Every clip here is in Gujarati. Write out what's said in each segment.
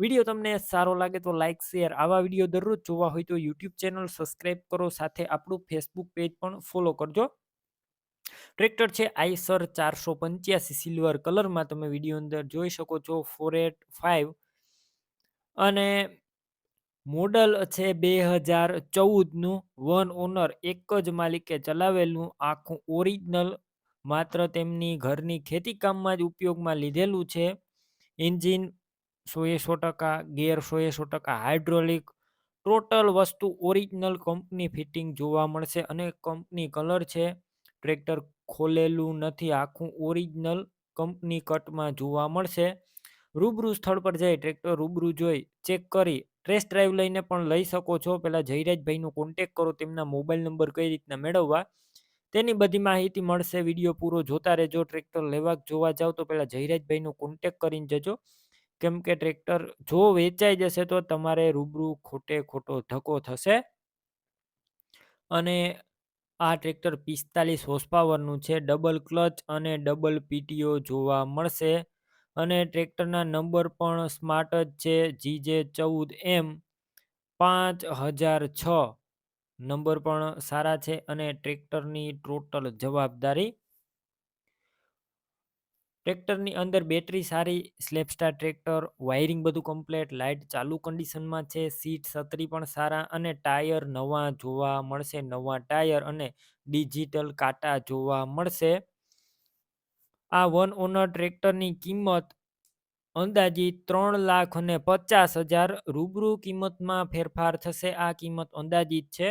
વીડિયો તમને સારો લાગે તો લાઇક શેર આવા વીડિયો દરરોજ જોવા હોય તો યુટ્યુબ ચેનલ સબસ્ક્રાઈબ કરો, સાથે આપણું ફેસબુક પેજ પણ ફોલો કરજો. ટ્રેક્ટર છે આઈસર ચારસો પંચ્યાસી સિલ્વર કલરમાં તમે વીડિયો અંદર જોઈ શકો છો, ફોર એટ ફાઇવ અને મોડલ છે બે હજાર ચૌદનું, વન ઓનર એક જ માલિકે ચલાવેલું, આખું ઓરિજિનલ માત્ર તેમની ઘરની ખેતીકામમાં જ ઉપયોગમાં લીધેલું છે. એન્જિન સોએ સો ટકા, ગેર સોએ સો ટકા હાઇડ્રોલિક, ટોટલ વસ્તુ ઓરિજિનલ કંપની ફિટિંગ જોવા મળશે અને કંપની કલર છે. ટ્રેક્ટર ખોલેલું નથી, આખું ઓરિજિનલ કંપની કટમાં જોવા મળશે. રૂબરૂ સ્થળ પર જઈ ટ્રેક્ટર રૂબરૂ જોઈ, ચેક કરી, ટેસ્ટ ડ્રાઈવ લઈને પણ લઈ શકો છો. પહેલાં જયરાજભાઈનો કોન્ટેક કરો, તેમના મોબાઈલ નંબર કઈ રીતના મેળવવા. તેની બધી માહિતી મળશે, વીડિયો પૂરો જોતા રહેજો, ટ્રેક્ટર લેવા જોવા જાવ તો પહેલાં જયરાજભાઈનો કોન્ટેક કરીને જજો. કેમ કે ટ્રેક્ટર જો વેચાઈ જશે તો તમારે રૂબરૂ ખોટે ખોટો ધક્કો થશે. અને આ ટ્રેક્ટર પિસ્તાલીસ હોર્સ છે, ડબલ ક્લચ અને ડબલ પીટીઓ જોવા મળશે. અને ટ્રેક્ટરના નંબર પણ સ્માર્ટ જ છે જી જે ચૌદ એમ પાંચ હજાર છ. નંબર પણ સારા છે અને ટ્રેક્ટરની ટોટલ જવાબદારી ટ્રેક્ટરની અંદર બેટરી સારી, સ્લેપસ્ટાર ટ્રેક્ટર, વાયરિંગ બધું કમ્પ્લેટ લાઇટ ચાલુ કન્ડિશનમાં છે, સીટ છત્રી પણ સારા અને ટાયર નવા જોવા મળશે, નવા ટાયર અને ડિજિટલ કાંટા જોવા મળશે. આ વન ઓનર ટ્રેક્ટરની કિંમત અંદાજિત ત્રણ લાખ અને પચાસ હજાર રૂબરૂ કિંમતમાં ફેરફાર થશે. આ કિંમત અંદાજિત છે.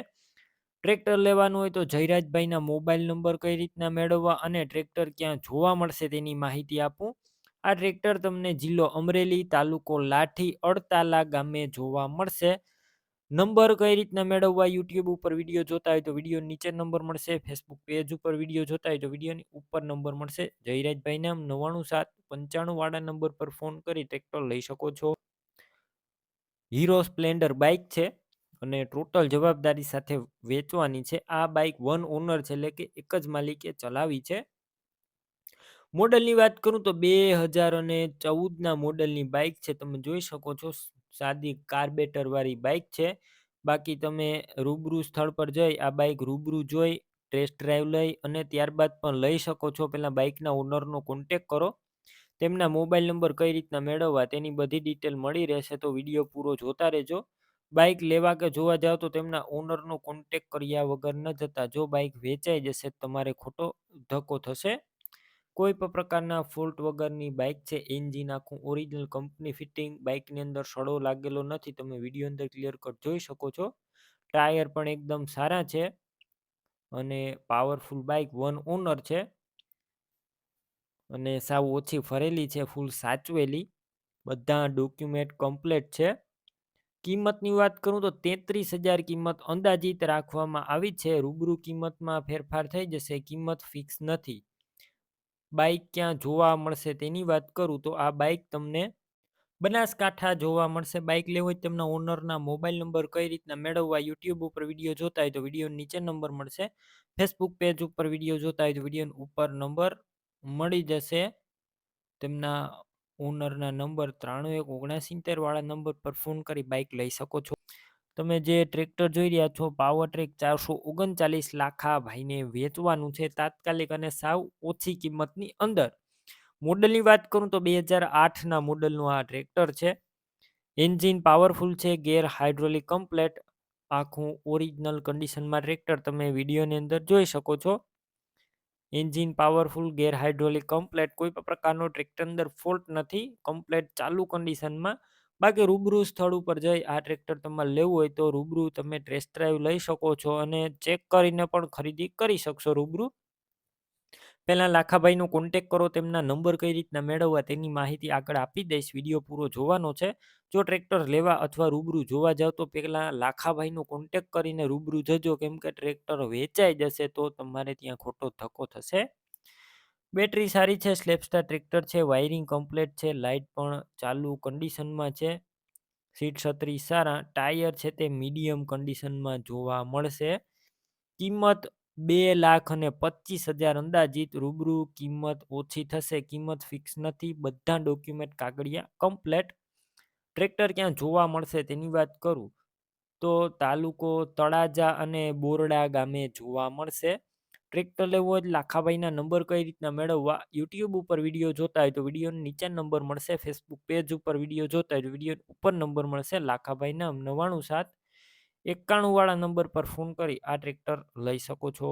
ટ્રેક્ટર લેવાનું હોય તો જયરાજભાઈના મોબાઈલ નંબર કઈ રીતના મેળવવા અને ટ્રેક્ટર ક્યાં જોવા મળશે તેની માહિતી આપું. આ ટ્રેક્ટર તમને જિલ્લો અમરેલી, તાલુકો લાઠી, અડતાલા ગામે જોવા મળશે. નંબર કઈ રીતના મેળવવા યુટ્યુબ ઉપર વીડિયો જોતા હોય તો વીડિયો નીચે નંબર મળશે, ફેસબુક પેજ ઉપર વીડિયો જોતા હોય તો વિડીયોની ઉપર નંબર મળશે. જયરાજભાઈના નવાણું સાત પંચાણું વાળા નંબર પર ફોન કરી ટ્રેક્ટર લઈ શકો છો. હીરો સ્પ્લેન્ડર બાઇક છે. અને ટોટલ જવાબદારી સાથે વેચવાની છે. આ બાઇક વન ઓનર છે, એટલે કે એક જ માલિકે ચલાવી છે. મોડલની વાત કરું તો બે હજાર અને ચૌદના મોડલની બાઇક છે. તમે જોઈ શકો છો સાદી કાર્બેટરવાળી બાઇક છે. બાકી તમે રૂબરૂ સ્થળ પર જઈ, આ બાઇક રૂબરૂ જોઈ, ટેસ્ટ ડ્રાઈવ લઈ અને ત્યારબાદ પણ લઈ શકો છો. પહેલાં બાઇકના ઓનરનો કોન્ટેક કરો. તેમના મોબાઈલ નંબર કઈ રીતના મેળવવા તેની બધી ડિટેલ મળી રહેશે, તો વીડિયો પૂરો જોતા રહેજો. બાઇક લેવા કે જોવા જાવ તો તેમના ઓનરનો કોન્ટેક કર્યા વગર ન જતા જો બાઇક વેચાઈ જશે તમારે ખોટો ધક્કો થશે. કોઈ પણ પ્રકારના ફોલ્ટ વગરની બાઇક છે એન્જિન આખું ઓરિજિનલ કંપની ફિટિંગ બાઇકની અંદર સડો લાગેલો નથી, તમે વીડિયો અંદર ક્લિયર કટ જોઈ શકો છો. ટાયર પણ એકદમ સારા છે અને પાવરફુલ બાઇક વન ઓનર છે. અને સાવ ઓછી ફરેલી છે ફૂલ સાચવેલી. બધા ડોક્યુમેન્ટ કમ્પ્લીટ છે. કિંમતની વાત કરું તો તેત્રીસ હજાર કિંમત અંદાજિત રાખવામાં આવી છે. રૂબરૂ કિંમતમાં ફેરફાર થઈ જશે. કિંમત ફિક્સ નથી. બાઇક ક્યાં જોવા મળશે તેની વાત કરું તો આ બાઇક તમને બનાસકાંઠા જોવા મળશે. બાઇક લેવું હોય તેમના ઓનરના મોબાઈલ નંબર કઈ રીતના મેળવવા, યુટ્યુબ ઉપર વીડિયો જોતા હોય તો વીડિયો નીચે નંબર મળશે. ફેસબુક પેજ ઉપર વીડિયો જોતા હોય તો વીડિયો ઉપર નંબર મળી જશે. તેમના ઓનરના નંબર ત્રાણું એક ઓગણસિત્તેર વાળા નંબર પર ફોન કરી બાઇક લઈ શકો છો. તમે જે ટ્રેક્ટર જોઈ રહ્યા છો પાવર ટ્રેક ચારસો ઓગણચાલીસ લાખા ભાઈને વેચવાનું છે તાત્કાલિક અને સાવ ઓછી કિંમતની અંદર. મોડલની વાત કરું તો બે હજાર આઠના મોડલનું આ ટ્રેક્ટર છે. એન્જિન પાવરફુલ છે ગેર હાઇડ્રોલિક કમ્પ્લેટ આખું ઓરિજિનલ કન્ડિશનમાં ટ્રેક્ટર તમે વિડીયોની અંદર જોઈ શકો છો. Engine powerful, gear hydraulic, complete, કોઈ પણ પ્રકારનો ટ્રેક્ટર અંદર ફોલ્ટ નથી, કમ્પ્લેટ ચાલુ કન્ડિશનમાં. બાકી રૂબરૂ સ્થળ ઉપર જઈ આ ટ્રેક્ટર તમારે લેવું હોય તો રૂબરૂ તમે ટેસ્ટ ડ્રાઈવ લઈ શકો છો અને ચેક કરીને પણ ખરીદી કરી શકશો રૂબરૂ. પહેલાં લાખાભાઈનો કોન્ટેક કરો, તેમના નંબર કઈ રીતના મેળવવા તેની માહિતી આગળ આપી દઈશ. વીડિયો પૂરો જોવાનો છે. જો ટ્રેક્ટર લેવા અથવા રૂબરૂ જોવા જાવ તો પહેલાં લાખાભાઈનો કોન્ટેક કરીને રૂબરૂ જજો. કેમ કે ટ્રેક્ટર વેચાઈ જશે તો તમારે ત્યાં ખોટો ધક્કો થશે. બેટરી સારી છે સ્લેપસ્ટાર ટ્રેક્ટર છે વાયરિંગ કમ્પ્લેટ છે લાઇટ પણ ચાલુ કન્ડિશનમાં છે. સીટ છત્રી સારા, ટાયર છે તે મીડિયમ કન્ડિશનમાં જોવા મળશે. કિંમત બે લાખ અને પચીસ હજાર અંદાજિત રૂબરૂ કિંમત ઓછી થશે, કિંમત ફિક્સ નથી, બધા ડોક્યુમેન્ટ કાગળિયા કમ્પ્લેટ ટ્રેક્ટર ક્યાં જોવા મળશે તેની વાત કરું તો તાલુકો તળાજા અને બોરડા ગામે જોવા મળશે. ટ્રેક્ટર લેવો હોય લાખાભાઈના નંબર કઈ રીતના મેળવવા? યુટ્યુબ ઉપર વીડિયો જોતા હોય તો વીડિયો નીચે નંબર મળશે ફેસબુક પેજ ઉપર વીડિયો જોતા હોય તો વીડિયો ઉપર નંબર મળશે, લાખાભાઈના નવ્વાણું સાત એકાણું વાળા નંબર પર ફોન કરી આ ટ્રેક્ટર લઈ શકો છો.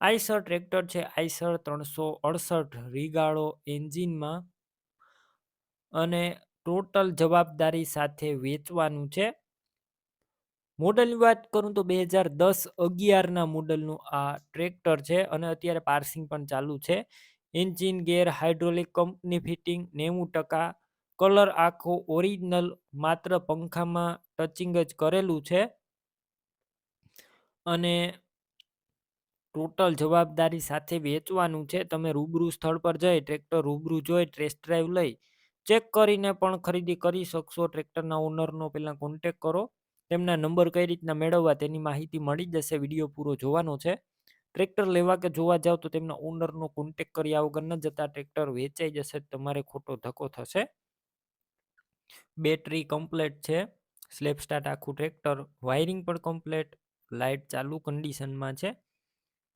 આઈસર ટ્રેક્ટર છે, આઈસર ત્રણસો અડસઠ રીગાળો એન્જિનમાં અને ટોટલ જવાબદારી સાથે વેચવાનું છે. મોડલની વાત કરું તો બે હજાર દસ અગિયારના મોડલનું આ ટ્રેક્ટર છે અને અત્યારે પાર્સિંગ પણ ચાલુ છે. Engine, gear, hydraulic company fitting નેવું ટકા, કલર આખો ઓરિજિનલ માત્ર પંખામાં ટચિંગ જ કરેલું છે. અને ટોટલ જવાબદારી સાથે વેચવાનું છે. તમે રૂબરૂ સ્થળ પર જઈ ટ્રેક્ટર રૂબરૂ જોઈ, ટેસ્ટ ડ્રાઈવ લઈ, ચેક કરીને પણ ખરીદી કરી શકશો. ટ્રેક્ટરના ઓનરનો પહેલાં કોન્ટેક કરો. તેમના નંબર કઈ રીતના મેળવવા તેની માહિતી મળી જશે. વીડિયો પૂરો જોવાનો છે. ટ્રેક્ટર લેવા કે જોવા જાવ તો તેમના ઓનરનો કોન્ટેક કર્યા વગર ન જતા ટ્રેક્ટર વેચાઈ જશે. તમારે ખોટો ધક્કો થશે. બેટરી કમ્પ્લેટ છે. સ્લેપ સ્ટાર્ટ આખું ટ્રેક્ટર, વાયરિંગ પણ કમ્પ્લેટ લાઇટ ચાલુ કન્ડિશનમાં છે.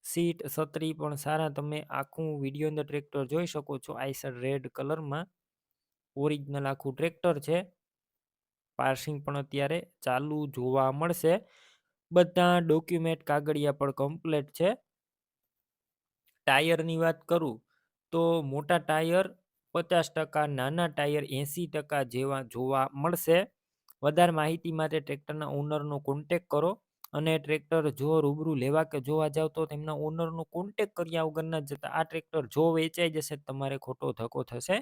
સીટ, છત્રી પણ સારા, તમે આખું વીડિયો અંદર ટ્રેક્ટર જોઈ શકો છો, આઈસર રેડ કલરમાં. ઓરિજિનલ આખું ટ્રેક્ટર છે. પાર્સિંગ પણ અત્યારે ચાલુ જોવા મળશે. બધા ડોક્યુમેન્ટ કાગળિયા પણ કમ્પ્લેટ છે. ટાયરની વાત કરું, તો મોટા ટાયર પચાસ ટકા, નાના ટાયર એંસી ટકા જેવા જોવા મળશે. વધારે માહિતી માટે ટ્રેક્ટરના ઓનરનો કોન્ટેક કરો અને ટ્રેક્ટર જો રૂબરૂ લેવા કે જોવા જાવ તો તેમના ઓનરનો કોન્ટેક કર્યા વગર ન જતા આ ટ્રેક્ટર જો વેચાઈ જશે તમારે ખોટો ધક્કો થશે.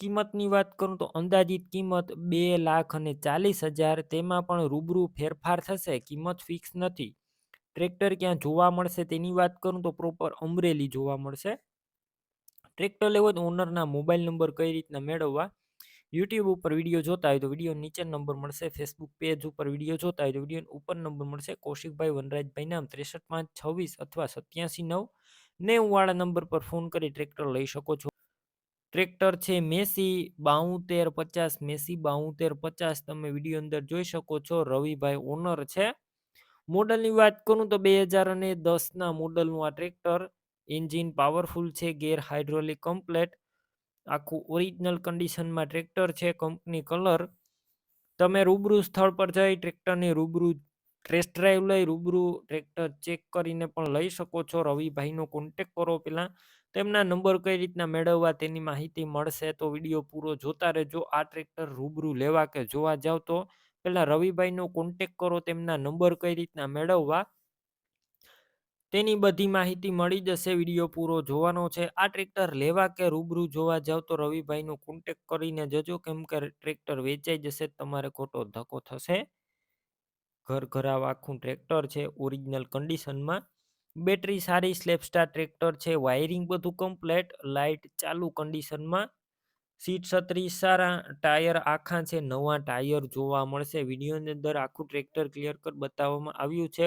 કિંમતની વાત કરું તો અંદાજિત કિંમત બે લાખ અને ચાલીસ હજાર તેમાં પણ રૂબરૂ ફેરફાર થશે, કિંમત ફિક્સ નથી. ટ્રેક્ટર ક્યાં જોવા મળશે તેની વાત કરું તો પ્રોપર અમરેલી જોવા મળશે. ટ્રેક્ટર લેવો તો ઓનરના મોબાઈલ નંબર કઈ રીતના મેળવવા? યુટ્યુબ ઉપર વીડિયો જોતા હોય તો વીડિયો નીચે નંબર મળશે ફેસબુક પેજ ઉપર વીડિયો જોતા હોય તો વીડિયો ઉપર નંબર મળશે. કૌશિકભાઈ વનરાજભાઈ નામ ત્રેસઠ પાંચ છવ્વીસ અથવા સત્યાસી નવ નેવું વાળા નંબર પર ફોન કરી ટ્રેક્ટર લઈ શકો છો. ટ્રેક્ટર છે મેસી બાઉતેર પચાસ, મેસી બાઉતેર પચાસ તમે વીડિયો અંદર જોઈ શકો છો. રવિભાઈ ઓનર છે. મોડલની વાત કરું તો બે હજાર અને દસના મોડલનું આ ટ્રેક્ટર એન્જિન પાવરફુલ છે, ગેર હાઇડ્રોલિક કમ્પ્લેટ આખું ઓરિજિનલ કન્ડિશનમાં ટ્રેક્ટર છે કંપની કલર તમે રૂબરૂ સ્થળ પર જઈ ટ્રેક્ટરની રૂબરૂ ટેસ્ટ ડ્રાઈવ લઈ, રૂબરૂ ટ્રેક્ટર ચેક કરીને પણ લઈ શકો છો. રવિભાઈનો કોન્ટેક કરો પહેલાં તેમના નંબર કઈ રીતના મેળવવા તેની માહિતી મળશે તો વીડિયો પૂરો જોતા રહેજો. આ ટ્રેક્ટર રૂબરૂ લેવા કે જોવા જાવ તો. પહેલાં રવિભાઈનો કોન્ટેક કરો, તેમના નંબર કઈ રીતના મેળવવા. તેની બધી માહિતી મળી જશે, વીડિયો પૂરો જોવાનો છે. આ ટ્રેક્ટર લેવા કે રૂબરૂ જોવા જાવ તો રવિભાઈનો કોન્ટેક કરીને જજો, કેમ કે ટ્રેક્ટર વેચાઈ જશે, તમારે ખોટો ધક્કો થશે. ઘર ઘરાવ આખું ટ્રેક્ટર છે ઓરિજિનલ કન્ડિશનમાં બેટરી સારી સ્લેપસ્ટાર ટ્રેક્ટર છે વાયરિંગ બધું કમ્પ્લેટ લાઇટ ચાલુ કન્ડિશનમાં સીટ છત્રી સારા, ટાયર આખા છે, નવા ટાયર જોવા મળશે. વિડીયોની અંદર આખું ટ્રેક્ટર ક્લિયર કર બતાવવામાં આવ્યું છે.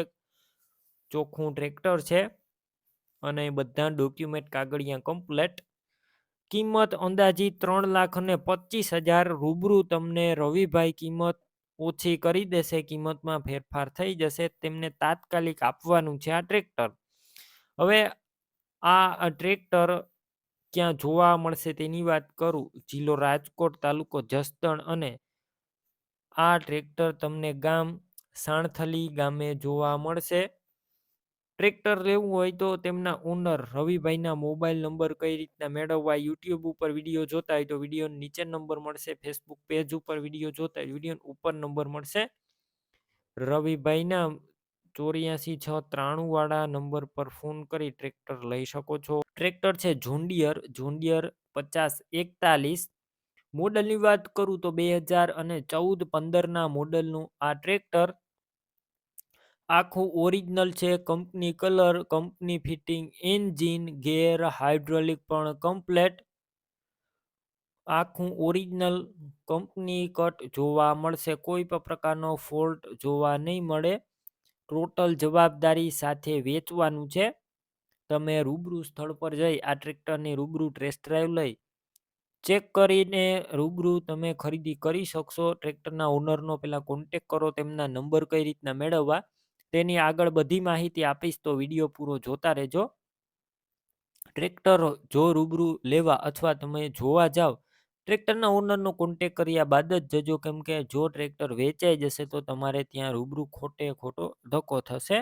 ચોખ્ખું ટ્રેક્ટર છે અને બધા ડોક્યુમેન્ટ કાગળિયા કમ્પ્લેટ કિંમત અંદાજી ત્રણ લાખ અને પચીસ હજાર રૂબરૂ તમને રવિભાઈ કિંમત ઓછી કરી દેશે, કિંમતમાં ફેરફાર થઈ જશે, તેમને તાત્કાલિક આપવાનું છે આ ટ્રેક્ટર હવે આ ટ્રેક્ટર ક્યાં જોવા મળશે તેની વાત કરું. જિલ્લો રાજકોટ તાલુકો જસદણ અને આ ટ્રેક્ટર તમને ગામ સાણથલી ગામે જોવા મળશે. ટ્રેક્ટર લેવું હોય તો તેમના ઓનર રવિભાઈના મોબાઈલ નંબર કઈ રીતના મેળવવા, યુટ્યુબ ઉપર વીડિયો જોતા હોય તો વીડિયો નીચે નંબર મળશે, ફેસબુક પેજ ઉપર વીડિયો જોતા હોય વીડિયો ઉપર નંબર મળશે. રવિભાઈના ચોર્યાસી છ ત્રાણું વાળા નંબર પર ફોન કરી ટ્રેક્ટર લઈ શકો છો. ટ્રેક્ટર છે ઝુંડિયર ઝુંડિયર પચાસ એકતાલીસ. મોડલની વાત કરું તો બે હજાર અને ચૌદ પંદરના મોડલનું આ ટ્રેક્ટર આખું ઓરિજિનલ છે, company colour, company fitting, engine, gear, hydraulic પણ કમ્પ્લેટ. આખું ઓરિજિનલ કંપની કટ જોવા મળશે, કોઈ પણ પ્રકારનો ફોલ્ટ જોવા નહીં મળે. ટોટલ જવાબદારી સાથે વેચવાનું છે. તમે રૂબરૂ સ્થળ પર જઈ આ ટ્રેક્ટરની રૂબરૂ ટેસ્ટ ડ્રાઈવ લઈ. ચેક કરીને રૂબરૂ તમે ખરીદી કરી શકશો. ટ્રેક્ટરના ઓનરનો પહેલાં કોન્ટેક કરો, તેમના નંબર કઈ રીતના મેળવવા. તેની આગળ બધી માહિતી આપીશ તો વીડિયો પૂરો જોતા રહેજો. ટ્રેક્ટર જો રૂબરૂ લેવા અથવા તમે જોવા જાઓ ટ્રેક્ટરના ઓનરનો કોન્ટેક કર્યા બાદ જ જજો. કેમ કે જો ટ્રેક્ટર વેચાઈ જશે તો તમારે ત્યાં રૂબરૂ ખોટે ખોટો ધક્કો થશે.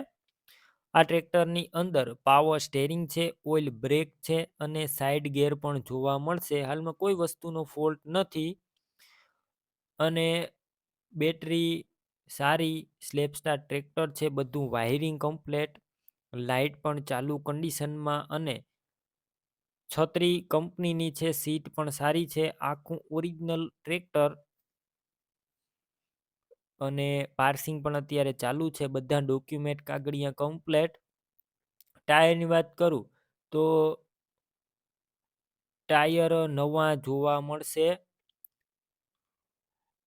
આ ટ્રેક્ટરની અંદર પાવર સ્ટેરિંગ છે ઓઇલ બ્રેક છે અને સાઈડ ગેર પણ જોવા મળશે. હાલમાં કોઈ વસ્તુનો ફોલ્ટ નથી અને બેટરી સારી સ્લેપસ્ટાર ટ્રેક્ટર છે, બધું વાયરિંગ કમ્પ્લેટ લાઇટ પણ ચાલુ કન્ડિશનમાં અને છત્રી કંપનીની છે સીટ પણ સારી છે, આખું ઓરિજિનલ ટ્રેક્ટર અને પાર્સિંગ પણ અત્યારે ચાલુ છે, બધા ડોક્યુમેન્ટ કાગળિયા કમ્પ્લેટ ટાયરની વાત કરું તો ટાયર નવા જોવા મળશે.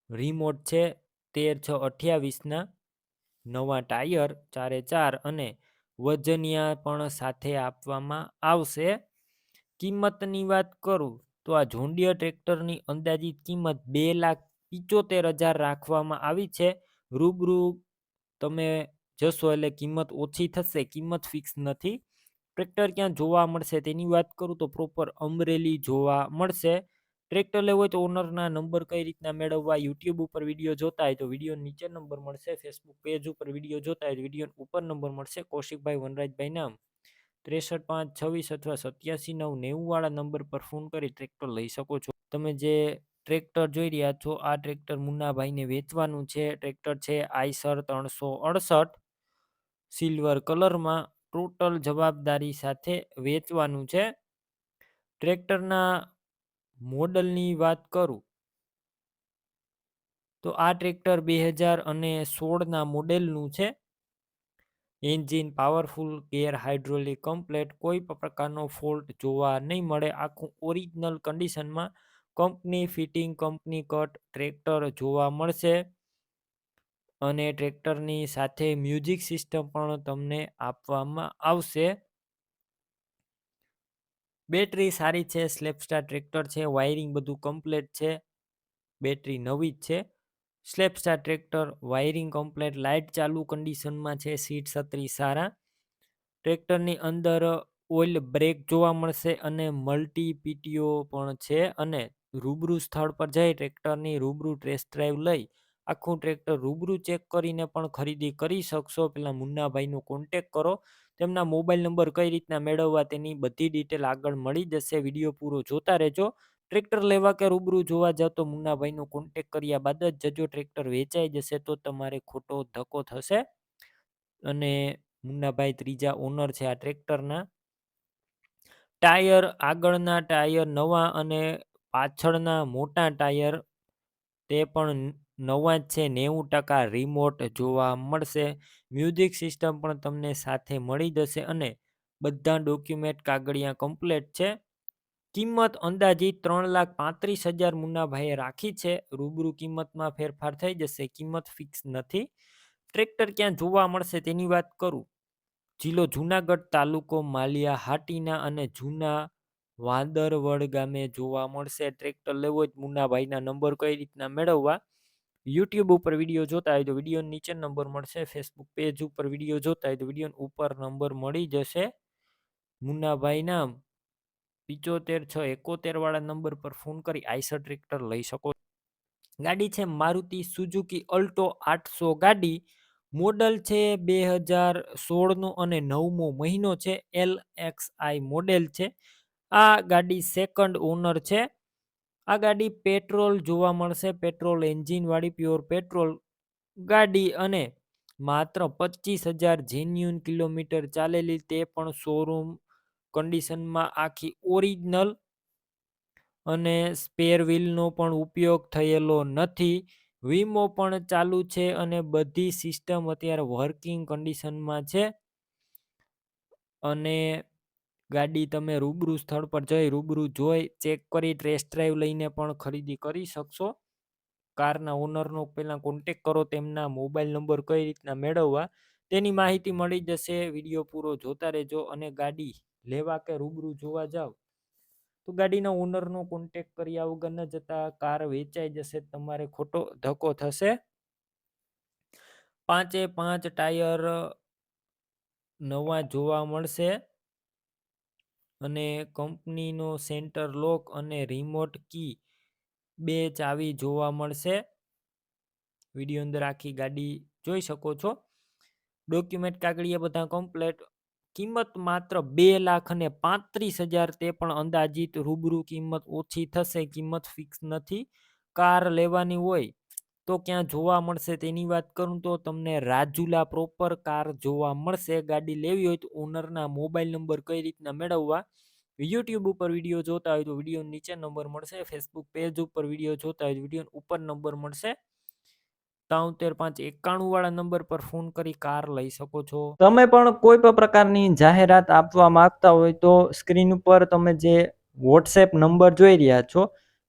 રિમોટ છે તેર છ અઠ્યાવીસના નવા ટાયર ચારે ચાર અને વજનિયા પણ સાથે આપવામાં આવશે. કિંમતની વાત કરું તો આ ઝુંડિયા ટ્રેક્ટરની અંદાજિત કિંમત બે લાખ પિચોતેર હજાર રાખવામાં આવી છે. રૂબરૂ તમે જશો એટલે કિંમત ઓછી થશે, કિંમત ફિક્સ નથી. ટ્રેક્ટર ક્યાં જોવા મળશે તેની વાત કરું તો પ્રોપર અમરેલી જોવા મળશે. ટ્રેક્ટર લેવું હોય તો ઓનરના નંબર કઈ રીતના મેળવવા, યુટ્યુબ ઉપર વીડિયો જોતા હોય તો વીડિયો નીચે નંબર મળશે, ફેસબુક પેજ ઉપર વીડિયો જોતા હોય વીડિયો ઉપર નંબર મળશે, કૌશિકભાઈ વનરાજભાઈ નામ. ત્રેસઠ, પાંચ, છવ્વીસ અથવા સત્યાસી, નવ નેવું વાળા નંબર પર ફોન કરી ટ્રેક્ટર લઈ શકો છો. તમે જે ટ્રેક્ટર જોઈ રહ્યા છો, આ ટ્રેક્ટર મુન્નાભાઈને વેચવાનું છે. ટ્રેક્ટર છે આઈસર ત્રણસો અડસઠ, સિલ્વર કલરમાં, ટોટલ જવાબદારી સાથે વેચવાનું છે. ટ્રેક્ટરના મોડલની વાત કરું, તો આ ટ્રેક્ટર બે હજાર અને સોળના મોડેલનું છે. Engine powerful, gear hydraulic, complete, કોઈ પણ પ્રકારનો ફોલ્ટ જોવા નહીં મળે. આખું ઓરિજિનલ કન્ડિશનમાં company fitting, company cut, tractor જોવા મળશે. અને ટ્રેક્ટરની સાથે મ્યુઝિક સિસ્ટમ પણ તમને આપવામાં આવશે. બેટરી સારી છે સ્લેપસ્ટાર ટ્રેક્ટર છે વાયરિંગ બધું કમ્પ્લેટ છે, બેટરી નવી જ છે. Self start tractor wiring complete light ચાલુ કન્ડિશનમાં છે, સીટ છત્રી સારા. ટ્રેક્ટરની અંદર ઓઇલ બ્રેક જોવા મળશે અને મલ્ટી પીટીઓ પણ છે અને રૂબરૂ સ્થળ પર જઈ ટ્રેક્ટરની રૂબરૂ ટેસ્ટ ડ્રાઈવ લઈ આખું ટ્રેક્ટર રૂબરૂ ચેક કરીને પણ ખરીદી કરી શકશો. પેલા મુન્નાભાઈનો કોન્ટેક કરો. તેમના મોબાઈલ નંબર કઈ રીતના મેળવવા તેની બધી ડિટેલ આગળ મળી જશે. વીડિયો પૂરો જોતા રહેજો. ટ્રેક્ટર લેવા કે રૂબરૂ જોવા જાવ તો મુન્નાભાઈનો કોન્ટેક કર્યા બાદ જ જજો ટ્રેક્ટર વેચાઈ જશે તો તમારે ખોટો ધક્કો થશે. અને મુન્નાભાઈ ત્રીજા ઓનર છે આ ટ્રેક્ટરના ટાયર આગળના ટાયર નવા અને પાછળના મોટા ટાયર તે પણ નવા જ છે નેવું ટકા રિમોટ જોવા મળશે. મ્યુઝિક સિસ્ટમ પણ તમને સાથે મળી જશે અને બધા ડોક્યુમેન્ટ કાગળિયા કમ્પ્લેટ છે. કિંમત અંદાજિત ત્રણ લાખ પાંત્રીસ હજાર મુન્નાભાઈએ રાખી છે. રૂબરૂ કિંમતમાં ફેરફાર થઈ જશે. કિંમત ફિક્સ નથી. ટ્રેક્ટર ક્યાં જોવા મળશે તેની વાત કરું. જિલ્લો જુનાગઢ તાલુકો માલિયા હાટીના અને જૂના વાંદરવડ ગામે જોવા મળશે. ટ્રેક્ટર લેવો જ મુન્નાભાઈના નંબર કઈ રીતના મેળવવા? યુટ્યુબ ઉપર વીડિયો જોતા હોય તો વીડિયો નીચે નંબર મળશે ફેસબુક પેજ ઉપર વીડિયો જોતા હોય તો વીડિયો ઉપર નંબર મળી જશે. મુન્નાભાઈ નામ પિચોતેર છ, એકોતેર વાળા નંબર પર ફોન કરી આઈસર ટ્રેક્ટર લઈ શકો. ગાડી છે મારુતિ સુઝુકી અલ્ટો આઠસો ગાડી. મોડલ છે બે હજાર સોળનો અને નવમો મહિનો છે, એલ એક્સ આઈ મોડેલ છે. આ ગાડી સેકન્ડ ઓનર છે. આ ગાડી પેટ્રોલ જોવા મળશે. પેટ્રોલ એન્જિનવાળી, પ્યોર પેટ્રોલ ગાડી અને માત્ર પચીસ હજાર જેન્યુન કિલોમીટર ચાલેલી તે પણ શોરૂમ કન્ડિશનમાં આખી ઓરિજિનલ અને સ્પેર વ્હીલનો પણ ઉપયોગ થયેલો નથી. વીમો પણ ચાલુ છે અને બધી સિસ્ટમ અત્યારે વર્કિંગ કન્ડિશનમાં છે. અને ગાડી તમે રૂબરૂ સ્થળ પર જઈ રૂબરૂ જોઈ, ચેક કરી, ટેસ્ટ ડ્રાઈવ લઈને પણ ખરીદી કરી શકશો. કારના ઓનરનો પહેલાં કોન્ટેક કરો, તેમના મોબાઈલ નંબર કઈ રીતના મેળવવા, તેની માહિતી મળી જશે. વીડિયો પૂરો જોતા રહેજો અને ગાડી લેવા કે રૂબરૂ જોવા જાવ. તો ગાડીના ઓનરનો કોન્ટેક કર્યા વગર ન જતા કાર વેચાઈ જશે, તમારે ખોટો ધક્કો થશે. પાંચે પાંચ ટાયર નવા જોવા મળશે. અને કંપનીનો સેન્ટર લોક અને રિમોટ કી બે ચાવી જોવા મળશે. વીડિયો અંદર આખી ગાડી જોઈ શકો છો. ડોક્યુમેન્ટ કાગળિયા બધા કમ્પ્લેટ. કિંમત માત્ર બે લાખ અને પાંત્રીસ હજાર તે પણ અંદાજિત રૂબરૂ કિંમત ઓછી થશે, કિંમત ફિક્સ નથી. કાર લેવાની હોય તો ક્યાં જોવા મળશે તેની વાત કરું તો તમને રાજુલા પ્રોપર કાર જોવા મળશે. ગાડી લેવી હોય તો ઓનરના મોબાઈલ નંબર કઈ રીતના મેળવવા? યુટ્યુબ ઉપર વીડિયો જોતા હોય તો વીડિયો નીચે નંબર મળશે. ફેસબુક પેજ ઉપર વીડિયો જોતા હોય વીડિયો ઉપર નંબર મળશે. તાઉતેર પાંચ એકાણું વાળા નંબર પર ફોન કરી કાર લઈ શકો છો. તમે પણ કોઈ પણ પ્રકારની જાહેરાત આપવા માંગતા હોય તો સ્ક્રીન ઉપર તમે જે વોટ્સએપ નંબર જોઈ રહ્યા છો